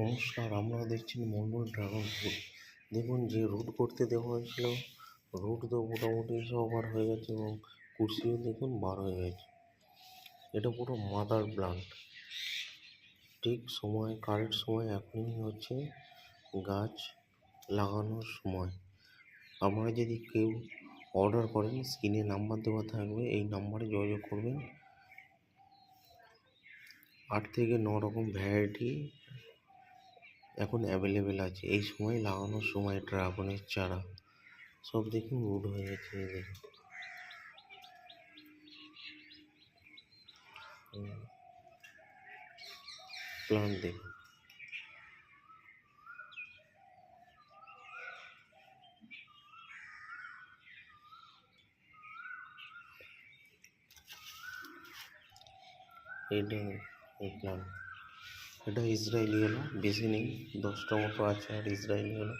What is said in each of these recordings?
নমস্কার, আমরা দেখছেন মন্ডল ড্রাগন ফ্রুট দেখুন, যে রুট করতে দেওয়া হয়েছিল রুট তো মোটামুটি সবার হয়ে গেছে এবং কুর্সিও দেখুন বার হয়ে গেছে। এটা পুরো মাদার প্লান্ট ঠিক সময় কারেক্ট সময় এখনই হচ্ছে গাছ লাগানোর সময়। আপনারা যদি কেউ অর্ডার করেন স্ক্রিনে নাম্বার দেওয়া থাকবে, এই নাম্বারে যোগাযোগ করবেন। আট থেকে ন রকম ভ্যারাইটি এখন অ্যাভেলেবেল আছে। এই সময় লাগানোর সময় ড্রাগনের চারা। সব দেখুন রুট হয়ে গেছে দেখুন প্লান্ট দেখুন এই প্লান্ট এটা ইসরায়েলি হলো বেশি নেই দশটা মতো আছে আর ইসরায়েলি হলো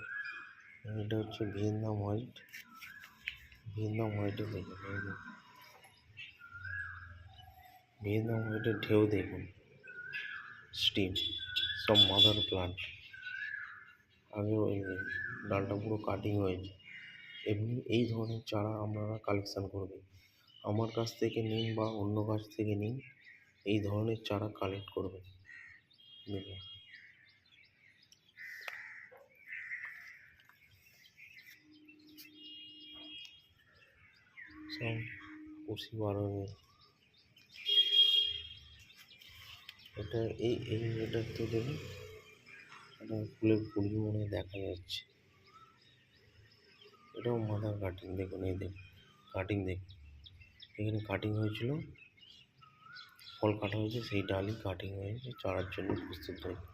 এটা হচ্ছে ভিয়েতনাম হোয়াইট। ভিয়েতনাম হোয়াইটে দেখুন। ভিয়েতনাম হোয়াইটের ঢেউ দেখুন। স্টিম, সব মাদার প্লান্ট। আগে ওই ডালটা পুরো কাটিং হয়েছে। এমনি এই ধরনের চারা আপনারা কালেকশান করবেন। আমার কাছ থেকে নিন বা অন্য কাছ থেকে নিন, এই ধরনের চারা কালেক্ট করবেন। দেখুন সব কুশি বার এটা এই এই এটার তো দেখুন এটা ফুলের কুড়ি মনে দেখা যাচ্ছে এটাও মাদার কাটিং দেখুন এই দেখুন কাটিং দেখুন এখানে কাটিং হয়েছিল ফল কাটা হয়েছে, সেই ডালই কাটিং হয়েছে চারার জন্য প্রস্তুত হয়েছে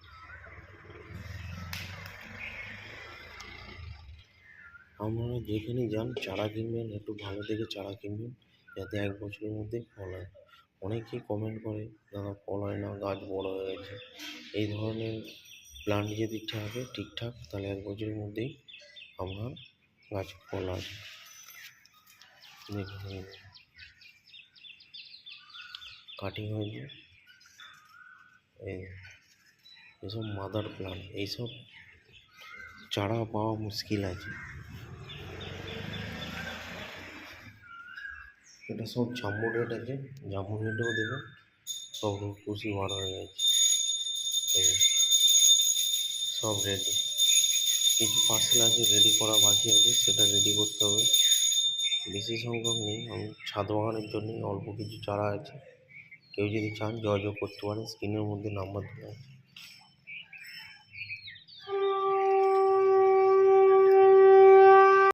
আপনারা যেখানেই যান, চারা কিনবেন, একটু ভালো দেখে চারা কিনবেন, যাতে এক বছরের মধ্যে ফল হয়। অনেকেই কমেন্ট করে, দাদা, ফল হয় না, গাছ বড় হয়ে গেছে। এই ধরনের প্লান্ট যদি থাকে, ঠিকঠাক, তাহলে এক বছরের মধ্যেই আপনার গাছ ফল আসবে। দেখুন। কাটিং হয়েছে এই এসব মাদার প্লান্ট এইসব চারা পাওয়া মুশকিল আছে। এটা সব জাম্বু রেট আছে জাম্বু রেটেও দেবে সব খুশি বার হয়ে গেছে। সব রেডি কিছু পার্সেল আছে রেডি করা বাকি আছে, সেটা রেডি করতে হবে। বেশি সংখ্যক নেই, আমি ছাদ বাগানের জন্যই অল্প কিছু চারা আছে। কেউ যদি চান যোগাযোগ করতে পারেন স্ক্রিনের মধ্যে নাম্বার দেওয়া